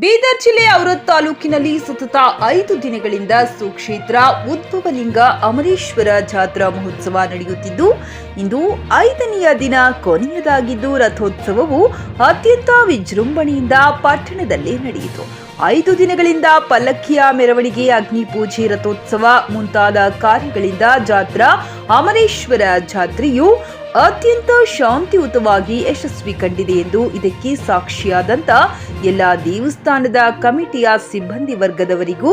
ಬೀದರ್ ಜಿಲ್ಲೆ ಔರತ್ ತಾಲೂಕಿನಲ್ಲಿ ಸತತ ಐದು ದಿನಗಳಿಂದ ಸುಕ್ಷೇತ್ರ ಉದ್ಭವಲಿಂಗ ಅಮರೇಶ್ವರ ಜಾತ್ರಾ ಮಹೋತ್ಸವ ನಡೆಯುತ್ತಿದ್ದು, ಇಂದು ಐದನೆಯ ದಿನ ಕೊನೆಯದಾಗಿದ್ದು, ರಥೋತ್ಸವವು ಅತ್ಯಂತ ವಿಜೃಂಭಣೆಯಿಂದ ಪಟ್ಟಣದಲ್ಲಿ ನಡೆಯಿತು. ಐದು ದಿನಗಳಿಂದ ಪಲ್ಲಕ್ಕಿಯ ಮೆರವಣಿಗೆ ಅಗ್ನಿಪೂಜೆ ರಥೋತ್ಸವ ಮುಂತಾದ ಕಾರ್ಯಗಳಿಂದ ಜಾತ್ರಾ ಅಮರೇಶ್ವರ ಜಾತ್ರೆಯು ಅತ್ಯಂತ ಶಾಂತಿಯುತವಾಗಿ ಯಶಸ್ವಿ ಕಂಡಿದೆ ಎಂದು ಇದಕ್ಕೆ ಸಾಕ್ಷಿಯಾದಂತ ಎಲ್ಲ ದೇವಸ್ಥಾನದ ಕಮಿಟಿಯ ಸಿಬ್ಬಂದಿ ವರ್ಗದವರಿಗೂ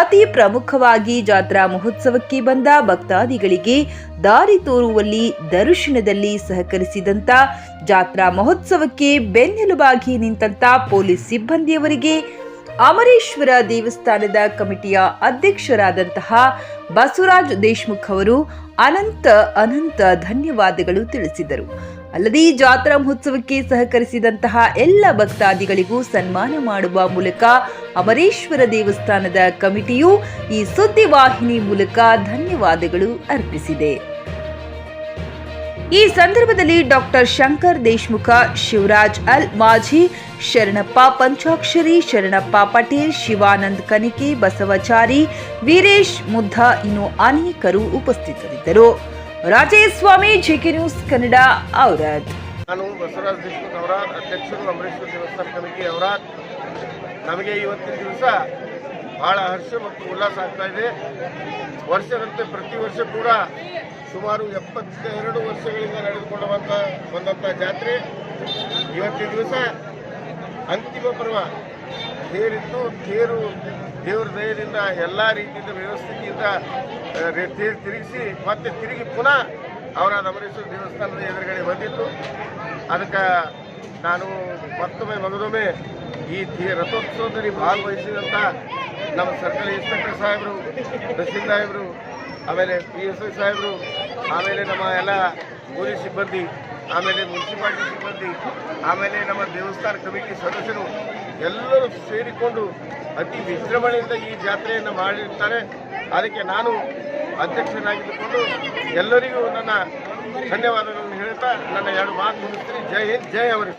ಅತಿ ಪ್ರಮುಖವಾಗಿ ಜಾತ್ರಾ ಮಹೋತ್ಸವಕ್ಕೆ ಬಂದ ಭಕ್ತಾದಿಗಳಿಗೆ ದಾರಿ ತೋರುವಲ್ಲಿ ದರ್ಶನದಲ್ಲಿ ಸಹಕರಿಸಿದಂತ ಜಾತ್ರಾ ಮಹೋತ್ಸವಕ್ಕೆ ಬೆನ್ನೆಲುಬಾಗಿ ನಿಂತಂತ ಪೊಲೀಸ್ ಸಿಬ್ಬಂದಿಯವರಿಗೆ ಅಮರೇಶ್ವರ ದೇವಸ್ಥಾನದ ಕಮಿಟಿಯ ಅಧ್ಯಕ್ಷರಾದಂತಹ ಬಸವರಾಜ್ ದೇಶ್ಮುಖ್ ಅವರು ಅನಂತ ಅನಂತ ಧನ್ಯವಾದಗಳು ತಿಳಿಸಿದರು. ಅಲ್ಲದೆ ಜಾತ್ರಾ ಮಹೋತ್ಸವಕ್ಕೆ ಸಹಕರಿಸಿದಂತಹ ಎಲ್ಲ ಭಕ್ತಾದಿಗಳಿಗೂ ಸನ್ಮಾನ ಮಾಡುವ ಮೂಲಕ ಅಮರೇಶ್ವರ ದೇವಸ್ಥಾನದ ಕಮಿಟಿಯು ಈ ಸುದ್ದಿವಾಹಿನಿ ಮೂಲಕ ಧನ್ಯವಾದಗಳು ಅರ್ಪಿಸಿದೆ. ಈ ಸಂದರ್ಭದಲ್ಲಿ ಡಾಕ್ಟರ್ ಶಂಕರ್ ದೇಶ್ಮುಖ, ಶಿವರಾಜ್ ಅಲ್ ಮಾಜಿ, ಶರಣಪ್ಪ ಪಂಚಾಕ್ಷರಿ, ಶರಣಪ್ಪ ಪಟೇಲ್, ಶಿವಾನಂದ್ ಕನಿಕೆ, ಬಸವಚಾರಿ, ವೀರೇಶ್ ಮುದ್ದ ಇನ್ನು ಅನೇಕರು ಉಪಸ್ಥಿತರಿದ್ದರು. Rajesh Swamy JK News Kannada, Aurad. ನಾನು ಬಸವರಾಜ್ ದೇಶ್ಮುಖ್ ಅವರ ಅಧ್ಯಕ್ಷರು ಅಮರೇಶ್ವರ ದೇವಸ್ಥಾನ ಕಮಿಟಿ ಅವರ ನಮಗೆ ಇವತ್ತಿನ ದಿವಸ ಬಹಳ ಹರ್ಷ ಮತ್ತು ಉಲ್ಲಾಸ ಆಗ್ತಾ ಇದೆ. ವರ್ಷದಂತೆ ಪ್ರತಿ ವರ್ಷ ಕೂಡ ಸುಮಾರು ಎಪ್ಪತ್ತೆರಡು ವರ್ಷಗಳಿಂದ ನಡೆದುಕೊಂಡು ಬಂದ ಬಂದಂಥ ಜಾತ್ರೆ. ಇವತ್ತಿನ ದಿವಸ ಅಂತಿಮ ಪರ್ವ. ತೇರಿತ್ತು ತೇರು ದೇವರ ದಯದಿಂದ ಎಲ್ಲ ರೀತಿಯಿಂದ ವ್ಯವಸ್ಥೆಯಿಂದ ತೇರು ತಿರುಗಿಸಿ ಮತ್ತೆ ತಿರುಗಿ ಪುನಃ ಅವರ ಅಮರೇಶ್ವರ ದೇವಸ್ಥಾನದ ಎದುರುಗಡೆ ಬಂದಿತ್ತು ಅದಕ್ಕೆ ನಾನು ಮತ್ತೊಮ್ಮೆ ಮಗದೊಮ್ಮೆ ಈ ರಥೋತ್ಸವದಲ್ಲಿ ಭಾಗವಹಿಸಿದಂಥ ನಮ್ಮ ಸರ್ಕಲ್ ಇನ್ಸ್ಪೆಕ್ಟರ್ ಸಾಹೇಬರು ತಹಸೀಲ್ ಸಾಹೇಬರು, ಆಮೇಲೆ ಪಿ ಎಸ್ ಐ ಸಾಹೇಬರು, ಆಮೇಲೆ ನಮ್ಮ ಎಲ್ಲ ಪೊಲೀಸ್ ಸಿಬ್ಬಂದಿ, ಆಮೇಲೆ ಮುನ್ಸಿಪಾಲ್ಟಿ ಸಿಬ್ಬಂದಿ, ಆಮೇಲೆ ನಮ್ಮ ದೇವಸ್ಥಾನ ಕಮಿಟಿ ಸದಸ್ಯರು ಎಲ್ಲರೂ ಸೇರಿಕೊಂಡು ಅತಿ ವಿಜೃಂಭಣೆಯಿಂದ ಈ ಜಾತ್ರೆಯನ್ನು ಮಾಡಿರ್ತಾರೆ. ಅದಕ್ಕೆ ನಾನು ಅಧ್ಯಕ್ಷನಾಗಿದ್ದುಕೊಂಡು ಎಲ್ಲರಿಗೂ ನನ್ನ ಧನ್ಯವಾದಗಳನ್ನು ಹೇಳ್ತಾ ನನ್ನ ಎರಡು ಮಾತು ಮುಗಿಸ್ತೀನಿ. ಜೈ ಹಿಂದ್, ಜೈ ಅಮರೇಶ್